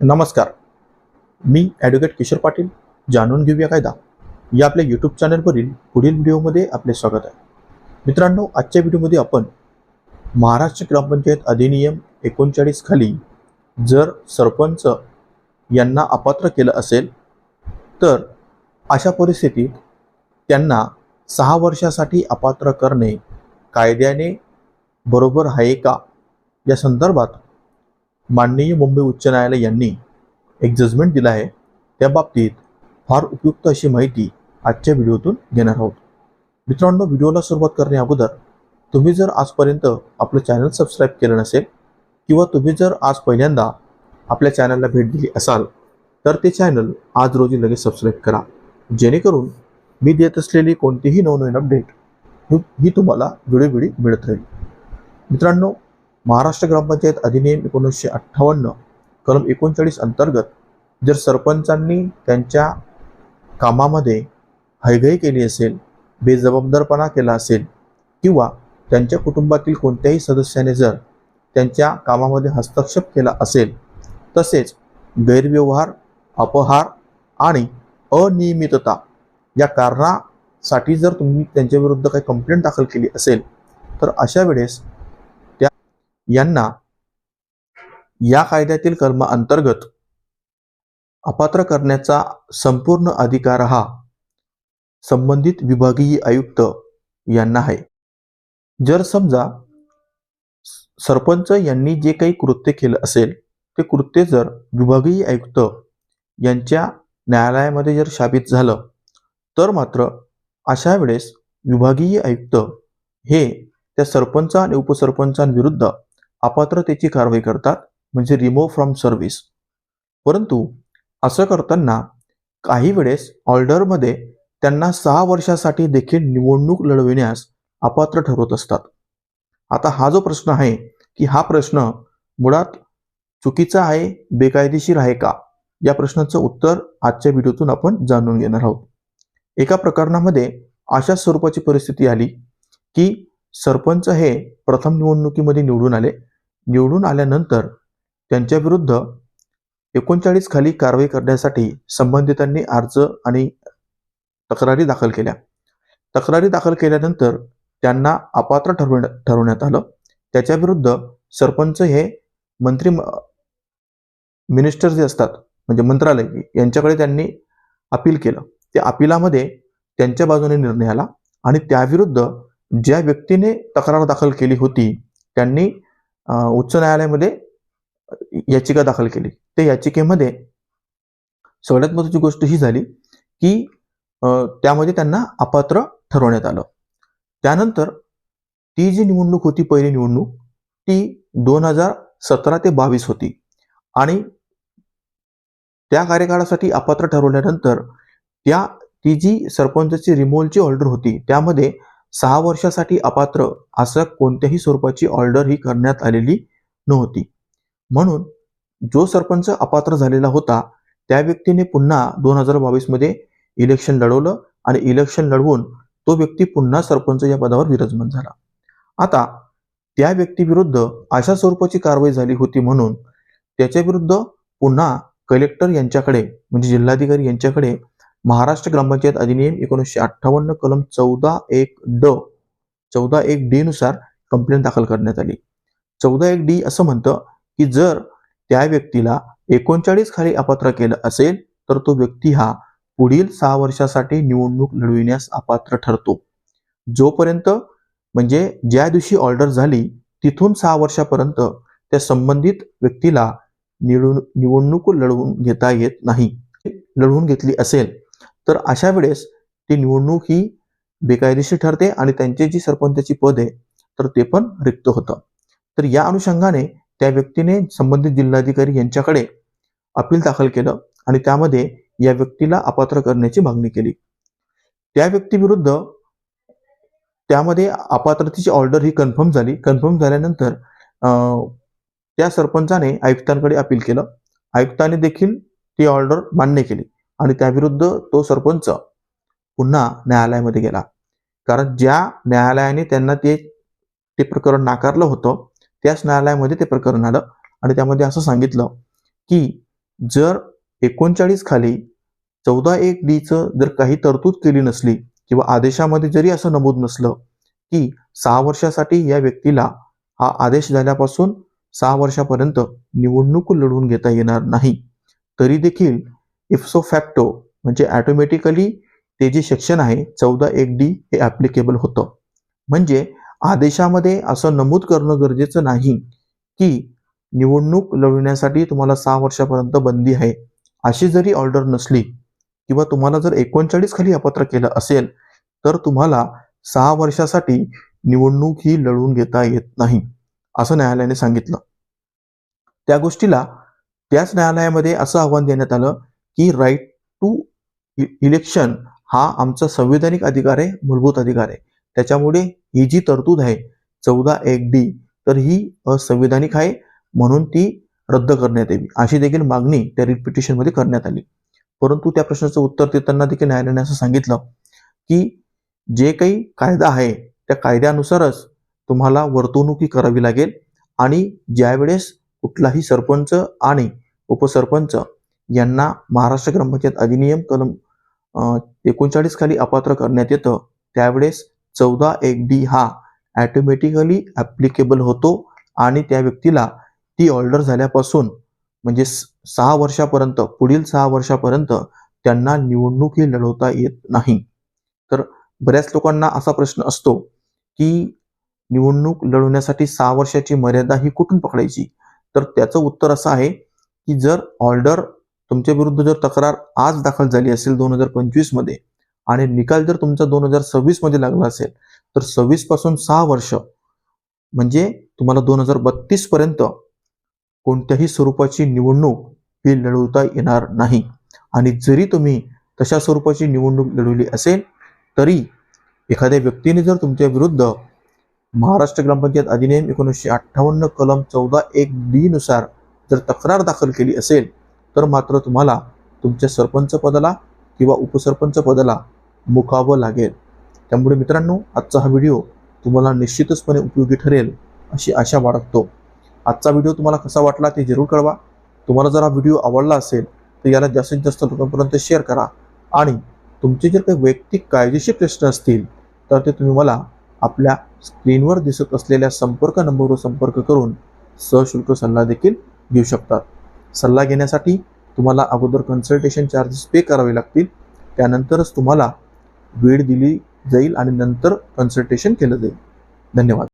नमस्कार. मी ॲडव्होकेट किशोर पाटील जाणून घेऊया कायदा. या आपल्या यूट्यूब चॅनलवरील पुढील व्हिडिओमध्ये आपले स्वागत आहे. मित्रांनो आजच्या व्हिडिओमध्ये आपण महाराष्ट्र ग्रामपंचायत अधिनियम एकोणचाळीस खाली जर सरपंच यांना अपात्र केलं असेल तर अशा परिस्थितीत त्यांना सहा वर्षासाठी अपात्र करणे कायद्याने बरोबर आहे का? या संदर्भात माननीय मुंबई उच्च न्यायालय यांनी एक जजमेंट दिलं आहे. त्या बाबतीत फार उपयुक्त अशी माहिती आजच्या व्हिडिओतून घेणार आहोत. मित्रांनो व्हिडिओला सुरुवात करण्या अगोदर तुम्ही जर आजपर्यंत आपलं चॅनल सबस्क्राईब केलं नसेल किंवा तुम्ही जर आज पहिल्यांदा आपल्या चॅनलला भेट दिली असाल तर ते चॅनल आज रोजी लगेच सबस्क्राईब करा. जेणेकरून मी देत असलेली कोणतीही नवनवीन अपडेट ही- ही तुम्हाला वेळोवेळी मिळत राहील. मित्रांनो महाराष्ट्र ग्रामपंचायत अधिनियम एकोणीसशे अठ्ठावन्न कलम एकोणचाळीस अंतर्गत जर सरपंचांनी त्यांच्या कामामध्ये हयगय केली असेल बेजबाबदारपणा केला असेल किंवा त्यांच्या कुटुंबातील कोणत्याही सदस्याने जर त्यांच्या कामामध्ये हस्तक्षेप केला असेल तसेच गैरव्यवहार अपहार आणि अनियमितता या कारणासाठी जर तुम्ही त्यांच्याविरुद्ध काही कंप्लेंट दाखल केली असेल तर अशा वेळेस यांना या कायद्यातील कलमाअंतर्गत अपात्र करण्याचा संपूर्ण अधिकार हा संबंधित विभागीय आयुक्त यांना आहे. जर समजा सरपंच यांनी जे काही कृत्य केलं असेल ते कृत्य जर विभागीय आयुक्त यांच्या न्यायालयामध्ये जर शाबित झालं तर मात्र अशा वेळेस विभागीय आयुक्त हे त्या सरपंच आणि उपसरपंचांविरुद्ध अपात्रतेची कारवाई करतात म्हणजे रिमूव्ह फ्रॉम सर्व्हिस परंतु असं करताना काही वेळेस ऑर्डरमध्ये त्यांना सहा वर्षासाठी देखील निवडणूक लढविण्यास अपात्र ठरवत असतात. आता हा जो प्रश्न आहे की हा प्रश्न मुळात चुकीचा आहे बेकायदेशीर आहे का? या प्रश्नाचं उत्तर आजच्या व्हिडिओतून आपण जाणून घेणार आहोत. एका प्रकरणामध्ये अशा स्वरूपाची परिस्थिती आली की सरपंच हे प्रथम निवडणुकीमध्ये निवडून आले निवडून आल्यानंतर त्यांच्या विरुद्ध एकोणचाळीस खाली कारवाई करण्यासाठी संबंधितांनी अर्ज आणि तक्रारी दाखल केल्या. तक्रारी दाखल केल्यानंतर त्यांना अपात्र ठरवण्या ठरवण्यात आलं. त्याच्या विरुद्ध सरपंच हे मंत्री मिनिस्टर जे असतात म्हणजे मंत्रालय यांच्याकडे त्यांनी अपील केलं. त्या अपिलामध्ये त्यांच्या बाजूने निर्णय आला आणि त्याविरुद्ध ज्या व्यक्तीने तक्रार दाखल केली होती त्यांनी उच्च न्यायालयामध्ये याचिका दाखल केली. त्या याचिकेमध्ये सगळ्यात महत्वाची गोष्ट ही झाली की त्यामध्ये त्यांना अपात्र ठरवण्यात आलं. त्यानंतर ती जी निवडणूक होती पहिली निवडणूक ती दोन हजार सतरा ते बावीस होती. आणि त्या कार्यकाळासाठी अपात्र ठरवल्यानंतर त्या ती जी सरपंचाची रिमोलची ऑर्डर होती त्यामध्ये सहा वर्षासाठी अपात्र असं कोणत्याही स्वरूपाची ऑर्डर ही करण्यात आलेली नव्हती. म्हणून जो सरपंच अपात्र झालेला होता त्या व्यक्तीने पुन्हा दोन हजार बावीसमध्ये इलेक्शन लढवलं आणि इलेक्शन लढवून तो व्यक्ती पुन्हा सरपंच या पदावर विराजमान झाला. आता त्या व्यक्तीविरुद्ध अशा स्वरूपाची कारवाई झाली होती म्हणून त्याच्या विरुद्ध पुन्हा कलेक्टर यांच्याकडे म्हणजे जिल्हाधिकारी यांच्याकडे महाराष्ट्र ग्रामपंचायत अधिनियम एकोणीसशे अठ्ठावन्न कलम चौदा एक ड चौदा एक डी नुसार कंप्लेंट दाखल करण्यात आली. चौदा एक डी असं म्हणतं की जर त्या व्यक्तीला एकोणचाळीस खाली अपात्र केलं असेल तर तो व्यक्ती हा पुढील सहा वर्षासाठी निवडणूक लढविण्यास अपात्र ठरतो. जोपर्यंत म्हणजे ज्या दिवशी ऑर्डर झाली तिथून सहा वर्षापर्यंत त्या संबंधित व्यक्तीला निवडणूक लढवून घेता येत नाही. लढवून घेतली असेल तर अशा वेळेस ती निवडणूक ही बेकायदेशीर ठरते आणि त्यांचे जी सरपंचाची पद आहे तर ते पण रिक्त होतं. तर या अनुषंगाने त्या व्यक्तीने संबंधित जिल्हाधिकारी यांच्याकडे अपील दाखल केलं आणि त्यामध्ये या व्यक्तीला अपात्र करण्याची मागणी केली. त्या व्यक्तीविरुद्ध त्यामध्ये अपात्रतेची ऑर्डर ही कन्फर्म झाली. कन्फर्म झाल्यानंतर अं, त्या सरपंचाने आयुक्तांकडे अपील केलं. आयुक्तांनी देखील ती ऑर्डर मान्य केली. आणि त्याविरुद्ध तो सरपंच पुन्हा न्यायालयामध्ये गेला. कारण ज्या न्यायालयाने त्यांना ते ते प्रकरण नाकारलं होतं त्याच न्यायालयामध्ये ते प्रकरण आलं. आणि त्यामध्ये असं सांगितलं की जर एकोणचाळीस खाली चौदा एक डीचं जर काही तरतूद केली नसली किंवा आदेशामध्ये जरी असं नमूद नसलं की सहा वर्षासाठी या व्यक्तीला हा आदेश झाल्यापासून सहा वर्षापर्यंत निवडणूक लढवून घेता येणार नाही तरी देखील इफ्सो फॅक्टो म्हणजे ॲटोमॅटिकली ते जे सेक्शन आहे चौदा एक डी हे ॲप्लिकेबल होतं. म्हणजे आदेशामध्ये असं नमूद करणं गरजेचं नाही की निवडणूक लढवण्यासाठी तुम्हाला सहा वर्षापर्यंत बंदी आहे. अशी जरी ऑर्डर नसली किंवा तुम्हाला जर एकोणचाळीस खाली अपात्र केलं असेल तर तुम्हाला सहा वर्षासाठी निवडणूक ही लढवून घेता येत नाही असं न्यायालयाने सांगितलं. त्या गोष्टीला त्याच न्यायालयामध्ये असं आव्हान देण्यात आलं की राईट टू इलेक्शन हा आमचा संविधानिक अधिकार आहे मूलभूत अधिकार आहे. त्याच्यामुळे ही जी तरतूद आहे चौदा एक डी तर ही असंविधानिक आहे म्हणून ती रद्द करण्यात यावी. अशी देखील मागणी त्या रिट पिटिशनमध्ये करण्यात आली. परंतु त्या प्रश्नाचं उत्तर देताना देखील न्यायालयाने असं सांगितलं की जे काही कायदा आहे त्या कायद्यानुसारच तुम्हाला वर्तवणुकी करावी लागेल आणि ज्यावेळेस कुठलाही सरपंच आणि उपसरपंच यांना महाराष्ट्र ग्रामपंचायत अधिनियम कलम एकोणचाळीस खाली अपात्र करण्यात येतं. त्यावेळेस चौदा एक डी हा ॲटोमॅटिकली ॲप्लिकेबल होतो आणि त्या व्यक्तीला ती ऑर्डर झाल्यापासून म्हणजे सहा वर्षापर्यंत पुढील सहा वर्षापर्यंत त्यांना निवडणूक ही लढवता येत नाही. तर बऱ्याच लोकांना असा प्रश्न असतो की निवडणूक लढवण्यासाठी सहा वर्षाची मर्यादा ही कुठून पकडायची? तर त्याचं उत्तर असं आहे की जर ऑर्डर तुमच्या विरुद्ध जर तक्रार आज दाखल झाली असेल दोन हजार पंचवीसमध्ये आणि निकाल जर तुमचा दोन हजार सव्वीसमध्ये लागला असेल तर सव्वीसपासून सहा वर्ष म्हणजे तुम्हाला दोन हजार बत्तीस पर्यंत कोणत्याही स्वरूपाची निवडणूक ही लढवता येणार नाही. आणि जरी तुम्ही तशा स्वरूपाची निवडणूक लढवली असेल तरी एखाद्या व्यक्तीने जर तुमच्या विरुद्ध महाराष्ट्र ग्रामपंचायत अधिनियम एकोणीसशे अठ्ठावन्न कलम चौदा एक डी नुसार जर तक्रार दाखल केली असेल तर मात्र तुम्हाला तुमच्या सरपंच पदाला किंवा उपसरपंच पदाला मुकावं लागेल. त्यामुळे मित्रांनो आजचा हा व्हिडिओ तुम्हाला निश्चितचपणे उपयोगी ठरेल अशी आशा बाळगतो. आजचा व्हिडिओ तुम्हाला कसा वाटला ते जरूर कळवा. तुम्हाला जर हा व्हिडिओ आवडला असेल तर याला जास्तीत जास्त लोकांपर्यंत शेअर करा. आणि तुमचे जर काही वैयक्तिक कायदेशीर प्रश्न असतील तर ते तुम्ही मला आपल्या स्क्रीनवर दिसत असलेल्या संपर्क नंबरवर संपर्क करून सशुल्क सल्ला देखील घेऊ शकतात. सल्ला घेण्यासाठी तुम्हाला अगोदर कन्सल्टेशन चार्जेस पे करावे लागतील. त्यानंतरच तुम्हाला वेळ दिली जाईल आणि नंतर कन्सल्टेशन केलं जाईल. धन्यवाद.